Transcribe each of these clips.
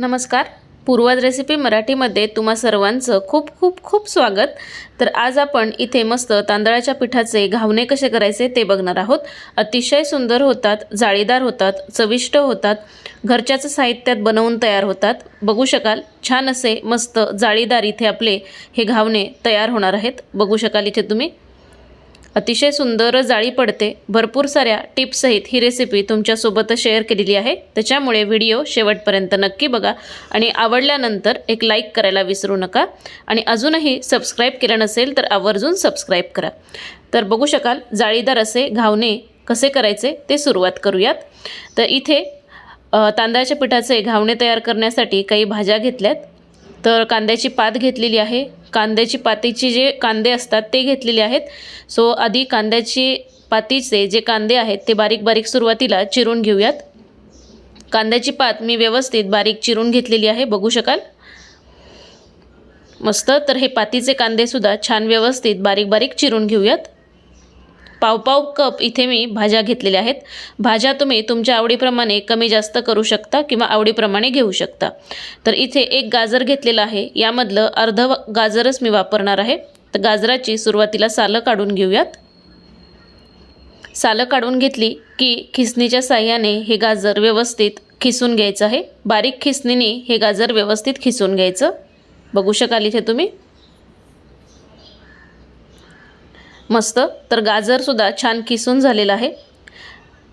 नमस्कार. पूर्वाज रेसिपी मराठीमध्ये तुम्हा सर्वांचं खूप खूप खूप स्वागत. तर आज आपण इथे मस्त तांदळाच्या पिठाचे घावणे कसे करायचे ते बघणार आहोत. अतिशय सुंदर होतात जाळीदार होतात चविष्ट होतात. घरच्याच साहित्यात बनवून तयार होतात. बघू शकाल छान असे मस्त जाळीदार इथे आपले हे घावणे तयार होणार आहेत. बघू शकाल इथे तुम्ही. अतिशय सुंदर जाळी पडते. भरपूर साऱ्या टिप्ससहित ही रेसिपी तुमच्यासोबत शेअर केलेली आहे. त्याच्यामुळे व्हिडिओ शेवटपर्यंत नक्की बघा आणि आवडल्यानंतर एक लाईक करायला विसरू नका. आणि अजूनही सबस्क्राईब केलं नसेल तर आवर्जून सबस्क्राईब करा. तर बघू शकाल जाळीदार असे घावणे कसे करायचे ते सुरुवात करूयात. तर इथे तांदळाच्या पिठाचे घावणे तयार करण्यासाठी काही भाज्या घेतल्यात. तर कांद्याची पात घेतलेली आहे. कांद्याची पातीची जे कांदे असतात ते घेतलेले आहेत. सो आधी कांद्याची पातीचे जे कांदे आहेत ते बारीक बारीक सुरुवातीला चिरून घेऊयात. कांद्याची पात मी व्यवस्थित बारीक चिरून घेतलेली आहे बघू शकाल? मस्त. तर हे पातीचे कांदेसुद्धा छान व्यवस्थित बारीक बारीक चिरून घेऊयात. पावपाव कप इथे मी भाज्या घेतलेल्या आहेत. भाज्या तुम्ही तुमच्या आवडीप्रमाणे कमी जास्त करू शकता किंवा आवडीप्रमाणे घेऊ शकता. तर इथे एक गाजर घेतलेलं आहे. यामधलं अर्ध गाजरच मी वापरणार आहे. तर गाजराची सुरुवातीला सालं काढून घेऊयात. सालं काढून घेतली की खिसणीच्या साह्याने हे गाजर व्यवस्थित खिसून घ्यायचं आहे. बारीक खिसणीने हे गाजर व्यवस्थित खिसून घ्यायचं. बघू शकाल इथे तुम्ही. मस्त. तर गाजरसुद्धा छान किसून झालेलं आहे.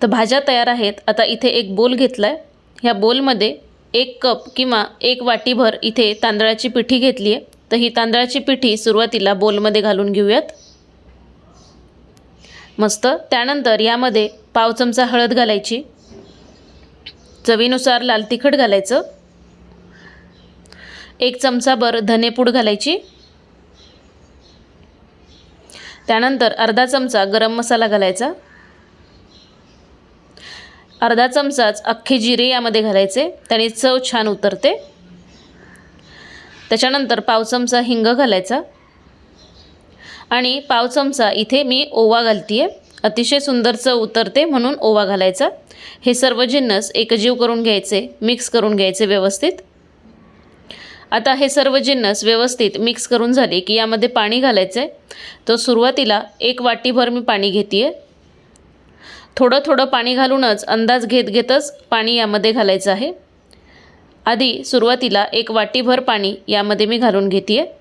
तर भाज्या तयार आहेत. आता इथे एक बोल घेतला आहे ह्या बोलमध्ये एक कप किंवा एक वाटीभर इथे तांदळाची पिठी घेतली आहे. तर ही तांदळाची पिठी सुरुवातीला बोलमध्ये घालून घेऊयात. मस्त. त्यानंतर यामध्ये पाव चमचा हळद घालायची. चवीनुसार लाल तिखट घालायचं. एक चमचाभर धनेपूड घालायची. त्यानंतर अर्धा चमचा गरम मसाला घालायचा. अर्धा चमचाच अख्खे जिरे यामध्ये घालायचे. त्याने चव छान उतरते. त्याच्यानंतर पाव चमचा हिंग घालायचा. आणि पाव चमचा इथे मी ओवा घालते आहे अतिशय सुंदर चव उतरते म्हणून ओवा घालायचा. हे सर्व जिन्नस एकजीव करून घ्यायचे मिक्स करून घ्यायचे व्यवस्थित. आता हे सर्व जिन्नस व्यवस्थित मिक्स करून झाले की यामध्ये पाणी घालायचं आहे तर सुरुवातीला एक वाटीभर मी पाणी घेते आहे थोडं थोडं पाणी घालूनच अंदाज घेत घेतच पाणी यामध्ये घालायचं आहे. आधी सुरुवातीला एक वाटीभर पाणी यामध्ये मी घालून घेते आहे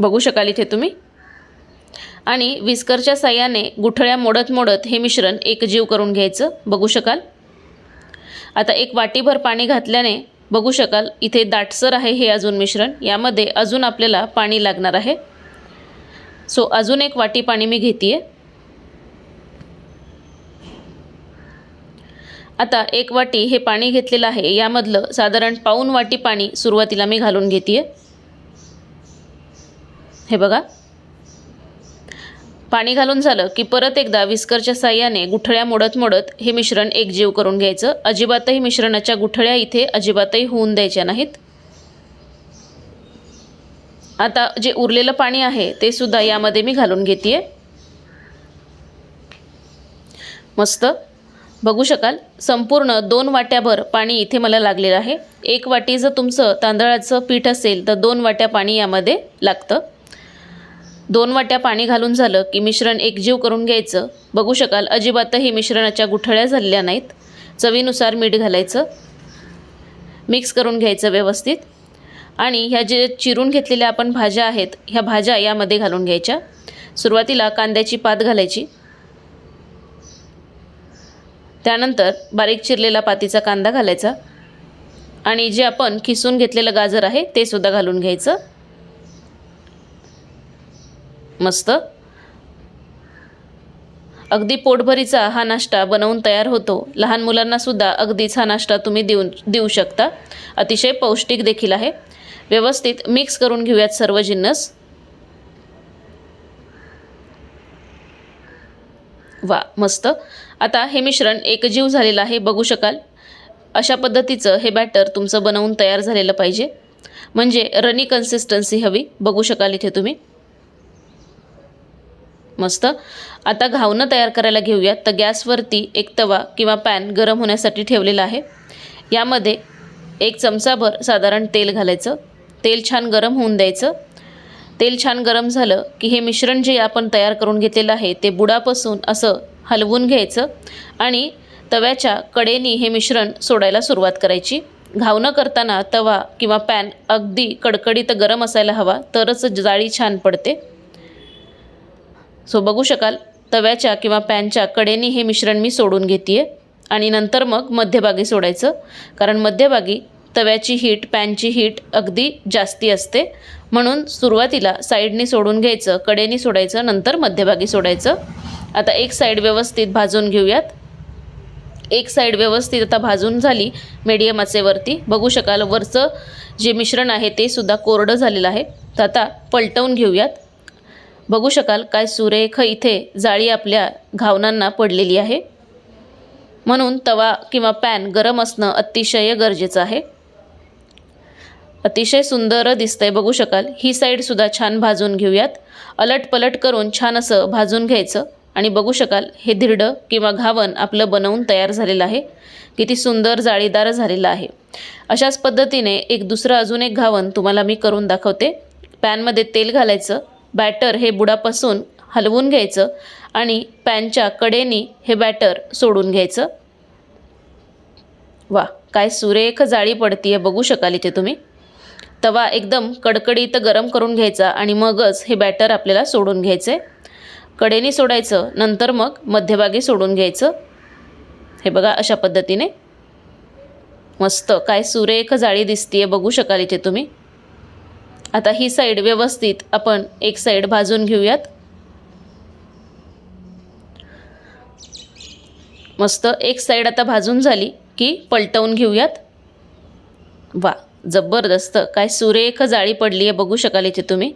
बघू शकाल इथे तुम्ही. आणि विस्करच्या साह्याने गुठळ्या मोडत मोडत हे मिश्रण एकजीव करून घ्यायचं. बघू शकाल. आता एक वाटीभर पाणी घातल्याने बघू शकाल इथे दाटसर आहे हे अजून मिश्रण. यामध्ये अजून आपल्याला पाणी लागणार आहे. सो अजून एक वाटी पाणी मी घेते आहे आता एक वाटी हे पाणी घेतलेलं आहे. यामधलं साधारण पाऊन वाटी पाणी सुरुवातीला मी घालून घेते हे बघा. पाणी घालून झालं की परत एकदा विस्करच्या साह्याने गुठळ्या मोडत मोडत हे मिश्रण एकजीव करून घ्यायचं. अजिबातही मिश्रणाच्या गुठळ्या इथे अजिबातही होऊन द्यायच्या नाहीत. आता जे उरलेलं पाणी आहे ते सुद्धा यामध्ये मी घालून घेते मस्त. बघू शकाल. संपूर्ण दोन वाट्याभर पाणी इथे मला लागलेलं आहे. एक वाटी जर तुमचं तांदळाचं पीठ असेल तर दोन वाट्या पाणी यामध्ये लागतं. दोन वाट्या पाणी घालून झालं की मिश्रण एकजीव करून घ्यायचं. बघू शकाल अजिबातही मिश्रणाच्या गुठळ्या झालेल्या नाहीत. चवीनुसार मीठ घालायचं. मिक्स करून घ्यायचं व्यवस्थित. आणि ह्या जे चिरून घेतलेल्या आपण भाज्या आहेत ह्या भाज्या यामध्ये घालून घ्यायच्या. सुरुवातीला कांद्याची पात घालायची. त्यानंतर बारीक चिरलेला पातीचा कांदा घालायचा. आणि जे आपण खिसून घेतलेलं गाजर आहे ते सुद्धा घालून घ्यायचं. मस्त. अगदी पोटभरीचा हा नाश्ता बनवून तयार होतो. लहान मुलांनासुद्धा अगदीच हा नाश्ता तुम्ही देऊन देऊ शकता. अतिशय पौष्टिक देखील आहे. व्यवस्थित मिक्स करून घेऊयात सर्व जिन्नस. वा मस्त. आता हे मिश्रण एकजीव झालेलं आहे बघू शकाल. अशा पद्धतीचं हे बॅटर तुमचं बनवून तयार झालेलं पाहिजे. म्हणजे रनी कन्सिस्टन्सी हवी बघू शकाल इथे तुम्ही. मस्त. आता घावणं तयार करायला घेऊयात. तर गॅसवरती एक तवा किंवा पॅन गरम होण्यासाठी ठेवलेला आहे. यामध्ये एक चमचाभर साधारण तेल घालायचं. तेल छान गरम होऊन द्यायचं. तेल छान गरम झालं की हे मिश्रण जे आपण तयार करून घेतलेलं आहे ते बुडापासून असं हलवून घ्यायचं आणि तव्याच्या कडेनी हे मिश्रण सोडायला सुरुवात करायची. घावणं करताना तवा किंवा पॅन अगदी कडकडीत गरम असायला हवा तरच जाळी छान पडते. सो बघू शकाल तव्याच्या किंवा पॅनच्या कडेने हे मिश्रण मी सोडून घेते आणि नंतर मग मध्यभागी सोडायचं. कारण मध्यभागी तव्याची हीट पॅनची हीट अगदी जास्ती असते. म्हणून सुरुवातीला साईडने सोडून घ्यायचं कडेने सोडायचं नंतर मध्यभागी सोडायचं. आता एक साईड व्यवस्थित भाजून घेऊयात. एक साईड व्यवस्थित आता भाजून झाली मीडियम आचेवरती बघू शकाल वरचं जे मिश्रण आहे ते सुद्धा कोरडं झालेलं आहे. तर आता पलटवून घेऊयात. बघू शकाल काय सुरेख इथे जाळी आपल्या घावनांना पडलेली आहे. म्हणून तवा किंवा पॅन गरम असणं अतिशय गरजेचं आहे. अतिशय सुंदर दिसतंय बघू शकाल. ही साईडसुद्धा छान भाजून घेऊयात. अलट पलट करून छान असं भाजून घ्यायचं. आणि बघू शकाल हे धिरडं किंवा घावन आपलं बनवून तयार झालेलं आहे. किती सुंदर जाळीदार झालेलं आहे. अशाच पद्धतीने एक दुसरं अजून एक घावन तुम्हाला मी करून दाखवते. पॅनमध्ये तेल घालायचं. बॅटर हे बुडापासून हलवून घ्यायचं आणि पॅनच्या कडेनी हे बॅटर सोडून घ्यायचं. वा काय सुरेख जाळी पडतीये बघू शकाल इथे तुम्ही. तवा एकदम कडकडीत गरम करून घ्यायचा आणि मगच हे बॅटर आपल्याला सोडून घ्यायचं आहे कडेनी सोडायचं नंतर मग मध्यभागी सोडून घ्यायचं. हे बघा अशा पद्धतीने. मस्त काय सुरेख जाळी दिसतीये बघू शकाल इथे तुम्ही. आता ही साईड व्यवस्थित आपण एक साईड भाजून घेऊयात. मस्त एक साईड आता भाजून झाली की पलटवून घेऊयात. वा जबरदस्त. काय सुरेख जाळी पडली आहे बघू शकाल इथे तुम्ही.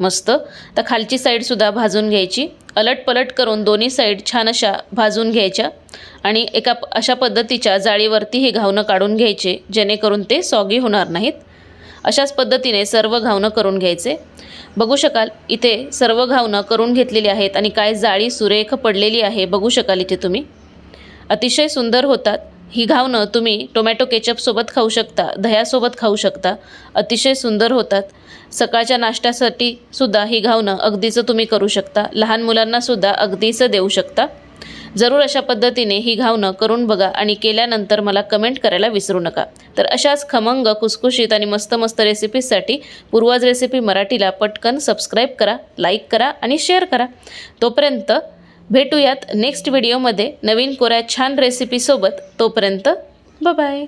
मस्त. तर खालची साईडसुद्धा भाजून घ्यायची. अलट पलट करून दोन्ही साईड छान अशा भाजून घ्यायच्या आणि एका प- अशा पद्धतीच्या जाळीवरती हे घावणं काढून घ्यायचे जेणेकरून ते सॉगी होणार नाहीत. अशाच पद्धतीने सर्व घावणं करून घ्यायचे. बघू शकाल इथे सर्व घावणं करून घेतलेली आहेत आणि काय जाळी सुरेख पडलेली आहे बघू शकाल इथे तुम्ही. अतिशय सुंदर होतात. ही घावणं तुम्ही टोमॅटो केचपसोबत खाऊ शकता दह्यासोबत खाऊ शकता. अतिशय सुंदर होतात. सकाळच्या नाश्त्यासाठी सुद्धा ही घावणं अगदीचं तुम्ही करू शकता. लहान मुलांनासुद्धा अगदीचं देऊ शकता. जरूर अशा पद्धतीने ही घावणं करून बघा आणि केल्यानंतर मला कमेंट करायला विसरू नका. तर अशाच खमंग कुसकुशीत आणि मस्त मस्त रेसिपीजसाठी पूर्वाज रेसिपी मराठीला पटकन सबस्क्राईब करा लाईक करा आणि शेअर करा. तोपर्यंत भेटूयात नेक्स्ट व्हिडिओमध्ये नवीन कोऱ्या छान रेसिपीसोबत. तोपर्यंत बाय